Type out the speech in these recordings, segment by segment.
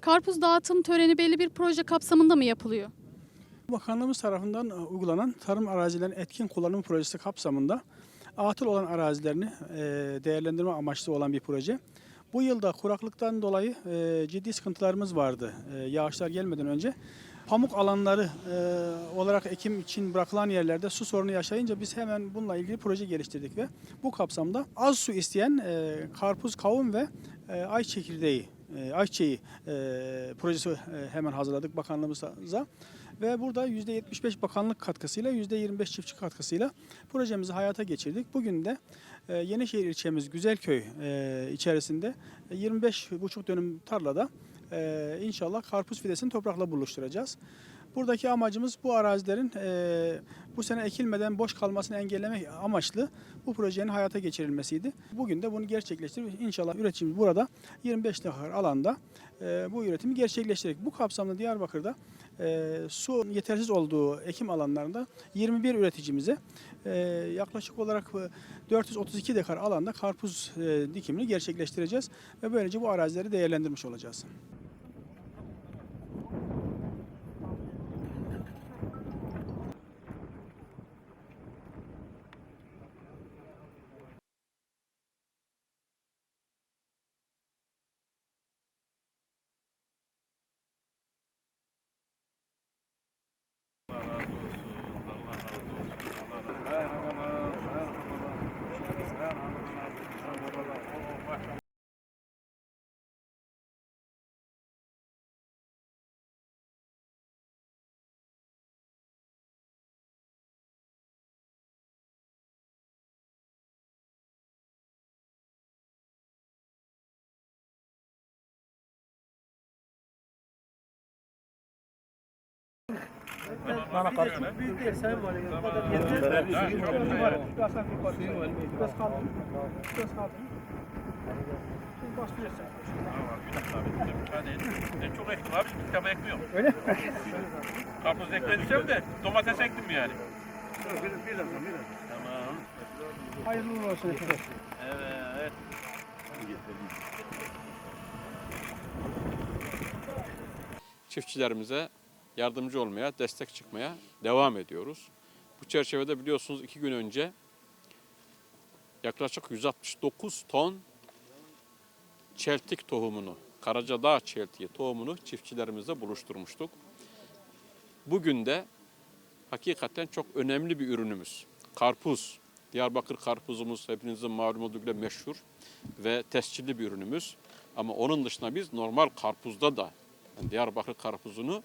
Karpuz dağıtım töreni belli bir proje kapsamında mı yapılıyor? Bakanlığımız tarafından e, uygulanan tarım arazilerinin etkin kullanım projesi kapsamında atıl olan arazilerini e, değerlendirme amaçlı olan bir proje. Bu yılda kuraklıktan dolayı e, ciddi sıkıntılarımız vardı yağışlar gelmeden önce. Pamuk alanları olarak ekim için bırakılan yerlerde su sorunu yaşayınca biz hemen bununla ilgili proje geliştirdik ve bu kapsamda az su isteyen karpuz, kavun ve ay çekirdeği, e, ayçiçeği e, projesi e, hemen hazırladık bakanlığımıza ve burada %75 bakanlık katkısıyla %25 çiftçi katkısıyla projemizi hayata geçirdik. Bugün de e, Yenişehir ilçemiz Güzelköy e, içerisinde e, 25,5 dönüm tarlada e, inşallah karpuz fidesini toprakla buluşturacağız. Buradaki amacımız bu arazilerin e, bu sene ekilmeden boş kalmasını engellemek amaçlı bu projenin hayata geçirilmesiydi. Bugün de bunu gerçekleştirip inşallah üreticimiz burada 25 dekar alanda e, bu üretimi gerçekleştirdik. Bu kapsamda Diyarbakır'da e, su yetersiz olduğu ekim alanlarında 21 üreticimize e, yaklaşık olarak e, 432 dekar alanda karpuz e, dikimini gerçekleştireceğiz ve böylece bu arazileri değerlendirmiş olacağız. Bana karşı. Büyük değil, var ya. Bu kadar yeter. Suyun var. Biraz hafif var. Biraz kaldı. Biraz kaldı. Şimdi başlıyoruz sen. Ben çok ektim abi, bir kitaba ekmiyorum. Öyle mi? Karpuz ekmediysem de domates ektim yani. Tamam. Hayırlı uğurlu olsun. Evet. çiftçilerimize yardımcı olmaya, destek çıkmaya devam ediyoruz. Bu çerçevede biliyorsunuz iki gün önce yaklaşık 169 ton çeltik tohumunu, Karacadağ çeltiği tohumunu çiftçilerimizle buluşturmuştuk. Bugün de hakikaten çok önemli bir ürünümüz. Karpuz. Diyarbakır karpuzumuz hepinizin malum olduğu gibi meşhur ve tescilli bir ürünümüz. Ama onun dışında biz normal karpuzda da yani Diyarbakır karpuzunu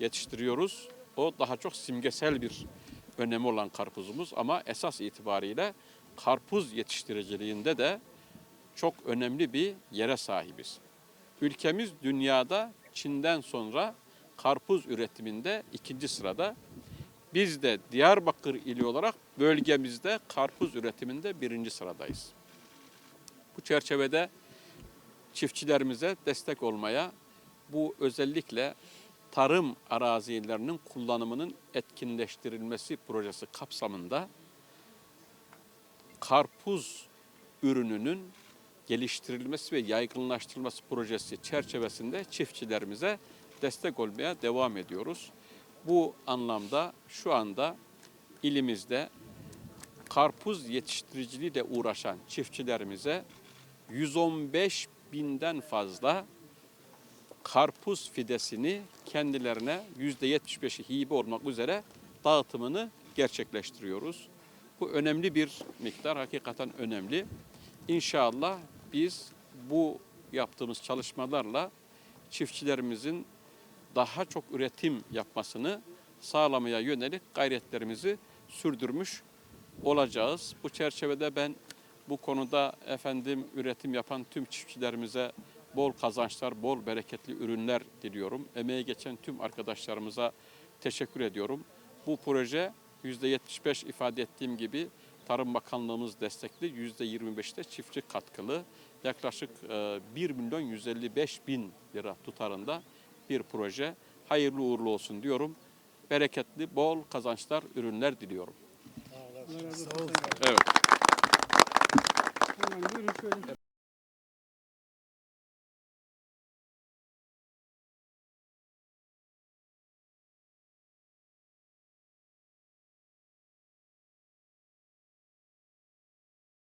yetiştiriyoruz. O daha çok simgesel bir önemi olan karpuzumuz ama esas itibariyle karpuz yetiştiriciliğinde de çok önemli bir yere sahibiz. Ülkemiz dünyada Çin'den sonra karpuz üretiminde ikinci sırada. Biz de Diyarbakır ili olarak bölgemizde karpuz üretiminde birinci sıradayız. Bu çerçevede çiftçilerimize destek olmaya, bu özellikle tarım arazilerinin kullanımının etkinleştirilmesi projesi kapsamında karpuz ürününün geliştirilmesi ve yaygınlaştırılması projesi çerçevesinde çiftçilerimize destek olmaya devam ediyoruz. Bu anlamda şu anda ilimizde karpuz yetiştiriciliğiyle uğraşan çiftçilerimize 115 binden fazla karpuz fidesini kendilerine %75'i hibe olmak üzere dağıtımını gerçekleştiriyoruz. Bu önemli bir miktar, hakikaten önemli. İnşallah biz bu yaptığımız çalışmalarla çiftçilerimizin daha çok üretim yapmasını sağlamaya yönelik gayretlerimizi sürdürmüş olacağız. Bu çerçevede ben bu konuda efendim üretim yapan tüm çiftçilerimize bol kazançlar, bol bereketli ürünler diliyorum. Emeği geçen tüm arkadaşlarımıza teşekkür ediyorum. Bu proje %75 ifade ettiğim gibi Tarım Bakanlığımız destekli, %25'te çiftçi katkılı. Yaklaşık e, 1 milyon 155 bin lira tutarında bir proje. Hayırlı uğurlu olsun diyorum. Bereketli, bol kazançlar, ürünler diliyorum. Evet. Hemen buyurun şöyle.